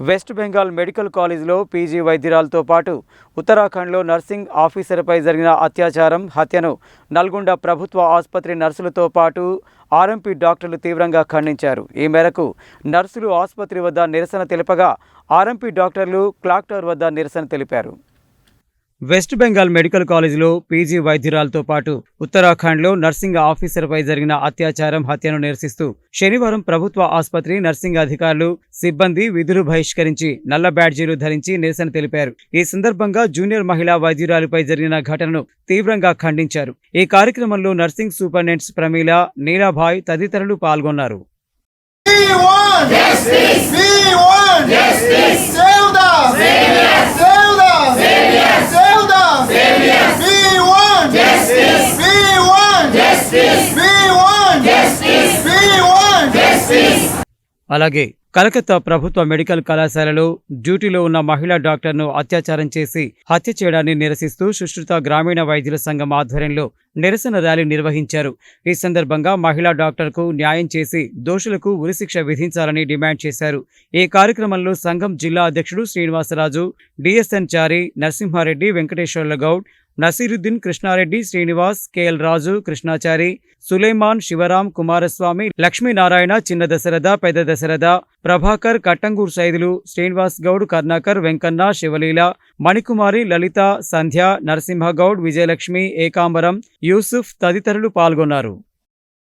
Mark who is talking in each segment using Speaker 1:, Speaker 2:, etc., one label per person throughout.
Speaker 1: West Bengal medical కాలేజీలో PG వైద్యురాలతో పాటు ఉత్తరాఖండ్లో నర్సింగ్ ఆఫీసర్పై జరిగిన అత్యాచారం హత్యను నల్గొండ ప్రభుత్వ ఆసుపత్రి నర్సులతో పాటు ఆర్ఎంపీ డాక్టర్లు తీవ్రంగా ఖండించారు. ఈ మేరకు నర్సులు ఆసుపత్రి వద్ద నిరసన తెలుపగా ఆర్ఎంపీ డాక్టర్లు క్లాక్టర్ వద్ద నిరసన తెలిపారు. వెస్ట్ బెంగాల్ మెడికల్ కాలేజీలో పీజీ వైద్యురాలతో పాటు ఉత్తరాఖండ్లో నర్సింగ్ ఆఫీసర్పై జరిగిన అత్యాచారం హత్యను నిరసిస్తూ శనివారం ప్రభుత్వ ఆసుపత్రి నర్సింగ్ అధికారులు సిబ్బంది విధులు బహిష్కరించి నల్ల బ్యాడ్జీలు ధరించి నిరసన తెలిపారు. ఈ సందర్భంగా జూనియర్ మహిళా వైద్యురాలిపై జరిగిన ఘటనను తీవ్రంగా ఖండించారు. ఈ కార్యక్రమంలో నర్సింగ్ సూపరింటెండెంట్స్ ప్రమీల నీలాభాయ్ తదితరులు పాల్గొన్నారు. అలాగే కలకత్తా ప్రభుత్వ మెడికల్ కళాశాలలో డ్యూటీలో ఉన్న మహిళా డాక్టర్ను అత్యాచారం చేసి హత్య చేయడాన్ని నిరసిస్తూ సుశ్రుత గ్రామీణ వైద్యుల సంఘం ఆధ్వర్యంలో నిరసన ర్యాలీ నిర్వహించారు. ఈ సందర్భంగా మహిళా డాక్టర్కు న్యాయం చేసి దోషులకు ఉరిశిక్ష విధించాలని డిమాండ్ చేశారు. ఈ కార్యక్రమంలో సంఘం జిల్లా అధ్యక్షుడు శ్రీనివాసరాజు డిఎస్ఎన్ చారి నరసింహారెడ్డి వెంకటేశ్వర్ల గౌడ్ నసీరుద్దీన్ కృష్ణారెడ్డి శ్రీనివాస్ కేఎల్ రాజు కృష్ణాచారి సులేమాన్ శివరాం కుమారస్వామి లక్ష్మీనారాయణ చిన్న దశరథ పెద్ద దశరథ ప్రభాకర్ కట్టంగూర్ సైదులు శ్రీనివాస్ గౌడ్ కర్ణాకర్ వెంకన్న శివలీల మణికుమారి లలిత సంధ్య నరసింహగౌడ్ విజయలక్ష్మి ఏకాంబరం యూసుఫ్ తదితరులు పాల్గొన్నారు.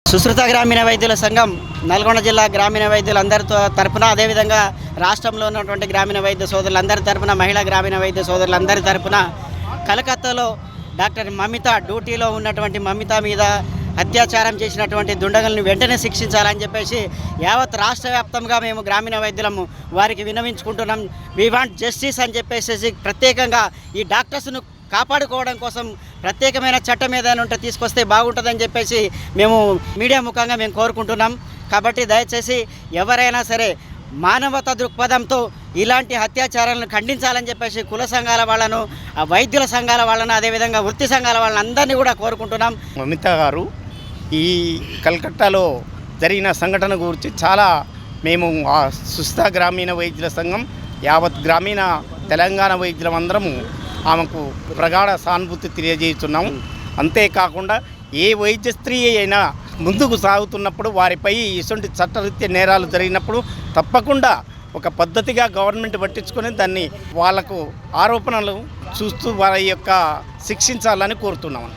Speaker 2: సుశ్రుత గ్రామీణ వైద్యుల సంఘం నల్గొండ జిల్లా గ్రామీణ వైద్యులందరితో త- తరపున అదేవిధంగా రాష్ట్రంలో ఉన్నటువంటి గ్రామీణ వైద్య సోదరులందరి తరపున మహిళా గ్రామీణ వైద్య సోదరులందరి తరపున కలకత్తాలో డాక్టర్ మమిత డ్యూటీలో ఉన్నటువంటి మమిత మీద అత్యాచారం చేసినటువంటి దుండగల్ని వెంటనే శిక్షించాలని చెప్పేసి యావత్ రాష్ట్ర వ్యాప్తంగా మేము గ్రామీణ వైద్యులము వారికి విన్నవించుకుంటున్నాం. వి వాంట్ జస్టిస్ అని చెప్పేసి ప్రత్యేకంగా ఈ డాక్టర్స్ను కాపాడుకోవడం కోసం ప్రత్యేకమైన చట్టం ఏదైనా ఉంటే తీసుకొస్తే బాగుంటుందని చెప్పేసి మేము మీడియా ముఖంగా మేము కోరుకుంటున్నాం. కాబట్టి దయచేసి ఎవరైనా సరే మానవత దృక్పథంతో ఇలాంటి అత్యాచారాలను ఖండించాలని చెప్పేసి కుల సంఘాల వాళ్ళను ఆ వైద్యుల సంఘాల వాళ్ళను అదేవిధంగా వృత్తి సంఘాల వాళ్ళని అందరినీ కూడా కోరుకుంటున్నాం.
Speaker 3: మమిత గారు ఈ కలకట్టాలో జరిగిన సంఘటన గురించి చాలా మేము ఆ సుస్థ గ్రామీణ వైద్యుల సంఘం యావత్ గ్రామీణ తెలంగాణ వైద్యులం అందరము ఆమెకు ప్రగాఢ సానుభూతి తెలియజేస్తున్నాము అంతేకాకుండా ఏ వైద్య స్త్రీ అయినా ముందుకు సాగుతున్నప్పుడు వారిపై ఇటువంటి చట్టరీత్యా నేరాలు జరిగినప్పుడు తప్పకుండా ఒక పద్ధతిగా గవర్నమెంట్ పట్టించుకొని దాన్ని వాళ్ళకు ఆరోపణలు చూస్తూ వారి యొక్క శిక్షించాలని కోరుతున్నాము